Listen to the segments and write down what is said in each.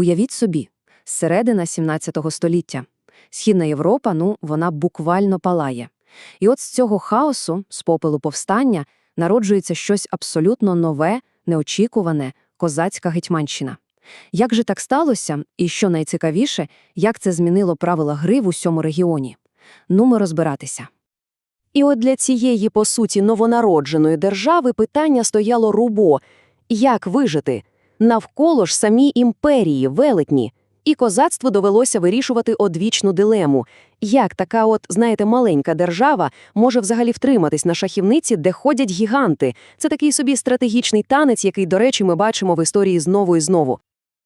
Уявіть собі, середина 17 століття. Східна Європа, ну, вона буквально палає. І от з цього хаосу, з попелу повстання, народжується щось абсолютно нове, неочікуване, козацька гетьманщина. Як же так сталося, і що найцікавіше, як це змінило правила гри в усьому регіоні? Ну, ми розбиратися. І от для цієї, по суті, новонародженої держави питання стояло рубо – як вижити? Навколо ж самі імперії, велетні. І козацтву довелося вирішувати одвічну дилему. Як така от, знаєте, маленька держава може взагалі втриматись на шахівниці, де ходять гіганти? Це такий собі стратегічний танець, який, до речі, ми бачимо в історії знову і знову.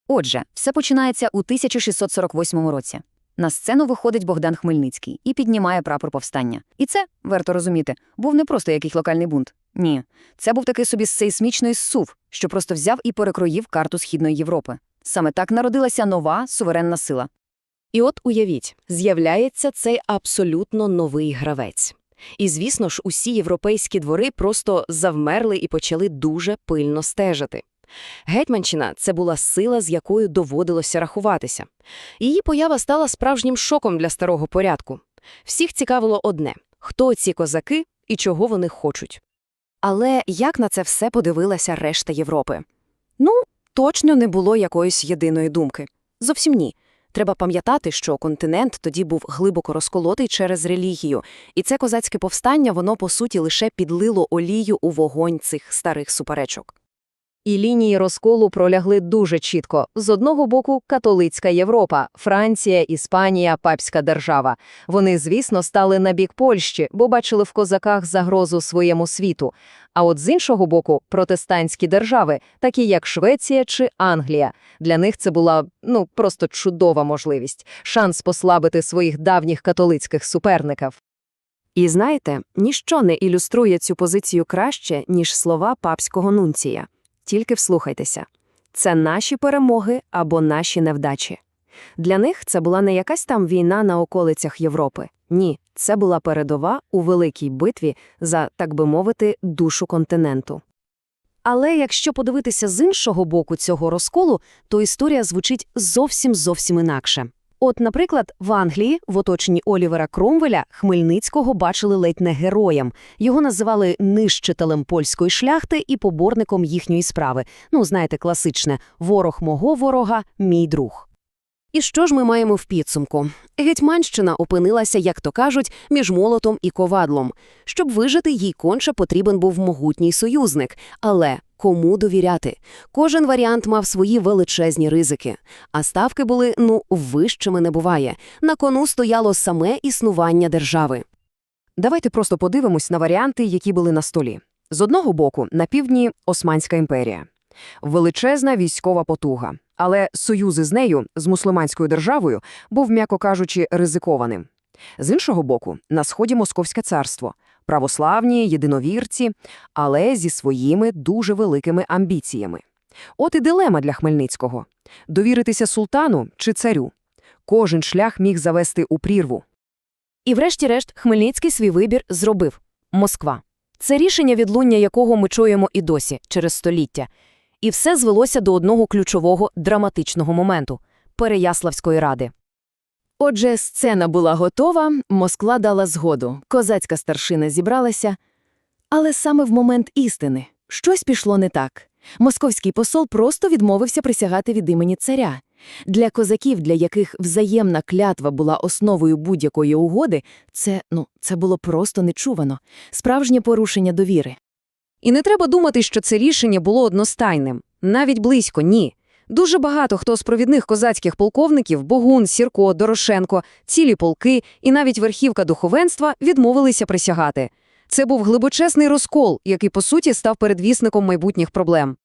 Отже, все починається у 1648 році. На сцену виходить Богдан Хмельницький і піднімає прапор повстання. І це, варто розуміти, був не просто якийсь локальний бунт. Ні, це був такий собі сейсмічний сув, що просто взяв і перекроїв карту Східної Європи. Саме так народилася нова суверенна сила. І от уявіть, з'являється цей абсолютно новий гравець. І, звісно ж, усі європейські двори просто завмерли і почали дуже пильно стежити. Гетьманщина – це була сила, з якою доводилося рахуватися. Її поява стала справжнім шоком для старого порядку. Всіх цікавило одне – хто ці козаки і чого вони хочуть. Але як на це все подивилася решта Європи? Ну, точно не було якоїсь єдиної думки. Зовсім ні. Треба пам'ятати, що континент тоді був глибоко розколотий через релігію, і це козацьке повстання, воно, по суті, лише підлило олію у вогонь цих старих суперечок. І лінії розколу пролягли дуже чітко. З одного боку – католицька Європа, Франція, Іспанія, папська держава. Вони, звісно, стали на бік Польщі, бо бачили в козаках загрозу своєму світу. А от з іншого боку – протестантські держави, такі як Швеція чи Англія. Для них це була, ну, просто чудова можливість, шанс послабити своїх давніх католицьких суперників. І знаєте, ніщо не ілюструє цю позицію краще, ніж слова папського нунція. Тільки вслухайтеся. Це наші перемоги або наші невдачі. Для них це була не якась там війна на околицях Європи. Ні, це була передова у великій битві за, так би мовити, душу континенту. Але якщо подивитися з іншого боку цього розколу, то історія звучить зовсім-зовсім інакше. От, наприклад, в Англії, в оточенні Олівера Кромвеля, Хмельницького бачили ледь не героєм. Його називали нищителем польської шляхти і поборником їхньої справи. Ну, знаєте, класичне «ворог мого ворога – мій друг». І що ж ми маємо в підсумку? Гетьманщина опинилася, як то кажуть, між молотом і ковадлом. Щоб вижити, їй конче потрібен був могутній союзник. Але кому довіряти? Кожен варіант мав свої величезні ризики. А ставки були, ну, вищими не буває. На кону стояло саме існування держави. Давайте просто подивимось на варіанти, які були на столі. З одного боку, на півдні – Османська імперія. Величезна військова потуга. Але союзи з нею, з мусульманською державою, був, м'яко кажучи, ризикованим. З іншого боку, на сході Московське царство, православні, єдиновірці, але зі своїми дуже великими амбіціями. От і дилема для Хмельницького – довіритися султану чи царю. Кожен шлях міг завести у прірву. І врешті-решт Хмельницький свій вибір зробив – Москва. Це рішення, відлуння якого ми чуємо і досі, через століття. І все звелося до одного ключового драматичного моменту – Переяславської ради. Отже, сцена була готова, Москва дала згоду, козацька старшина зібралася. Але саме в момент істини щось пішло не так. Московський посол просто відмовився присягати від імені царя. Для козаків, для яких взаємна клятва була основою будь-якої угоди, це, ну, це було просто нечувано. Справжнє порушення довіри. І не треба думати, що це рішення було одностайним. Навіть близько – ні. Дуже багато хто з провідних козацьких полковників – Богун, Сірко, Дорошенко, цілі полки і навіть верхівка духовенства – відмовилися присягати. Це був глибочесний розкол, який, по суті, став передвісником майбутніх проблем.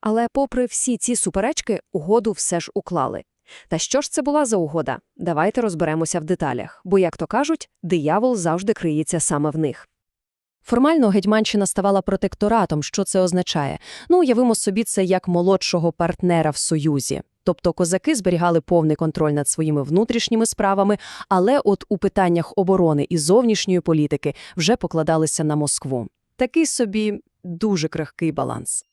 Але попри всі ці суперечки, угоду все ж уклали. Та що ж це була за угода? Давайте розберемося в деталях, бо, як то кажуть, диявол завжди криється саме в них. Формально Гетьманщина ставала протекторатом. Що це означає? Ну, уявимо собі це як молодшого партнера в Союзі. Тобто козаки зберігали повний контроль над своїми внутрішніми справами, але от у питаннях оборони і зовнішньої політики вже покладалися на Москву. Такий собі дуже крихкий баланс.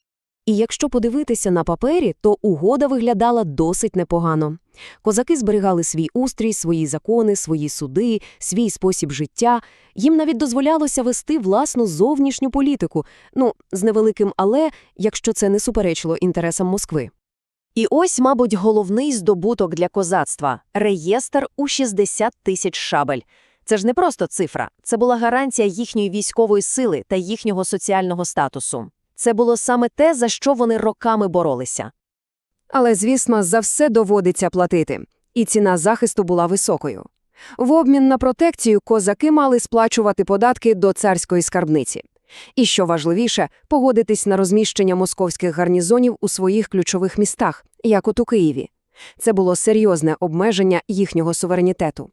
І якщо подивитися на папері, то угода виглядала досить непогано. Козаки зберігали свій устрій, свої закони, свої суди, свій спосіб життя. Їм навіть дозволялося вести власну зовнішню політику, ну, з невеликим «але», якщо це не суперечило інтересам Москви. І ось, мабуть, головний здобуток для козацтва – реєстр у 60 тисяч шабель. Це ж не просто цифра, це була гарантія їхньої військової сили та їхнього соціального статусу. Це було саме те, за що вони роками боролися. Але, звісно, за все доводиться платити. І ціна захисту була високою. В обмін на протекцію козаки мали сплачувати податки до царської скарбниці. І, що важливіше, погодитись на розміщення московських гарнізонів у своїх ключових містах, як от у Києві. Це було серйозне обмеження їхнього суверенітету.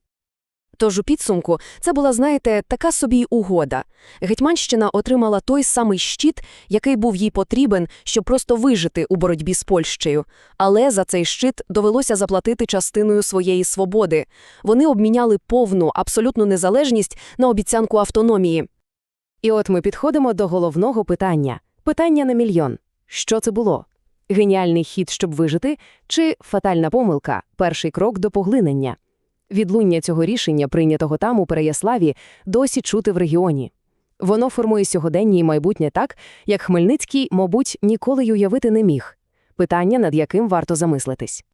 Тож у підсумку це була, знаєте, така собі угода. Гетьманщина отримала той самий щит, який був їй потрібен, щоб просто вижити у боротьбі з Польщею. Але за цей щит довелося заплатити частиною своєї свободи. Вони обміняли повну, абсолютну незалежність на обіцянку автономії. І от ми підходимо до головного питання. Питання на мільйон. Що це було? Геніальний хід, щоб вижити, чи фатальна помилка, перший крок до поглинення? Відлуння цього рішення, прийнятого там у Переяславі, досі чути в регіоні. Воно формує сьогодення і майбутнє так, як Хмельницький, мабуть, ніколи й уявити не міг. Питання, над яким варто замислитись.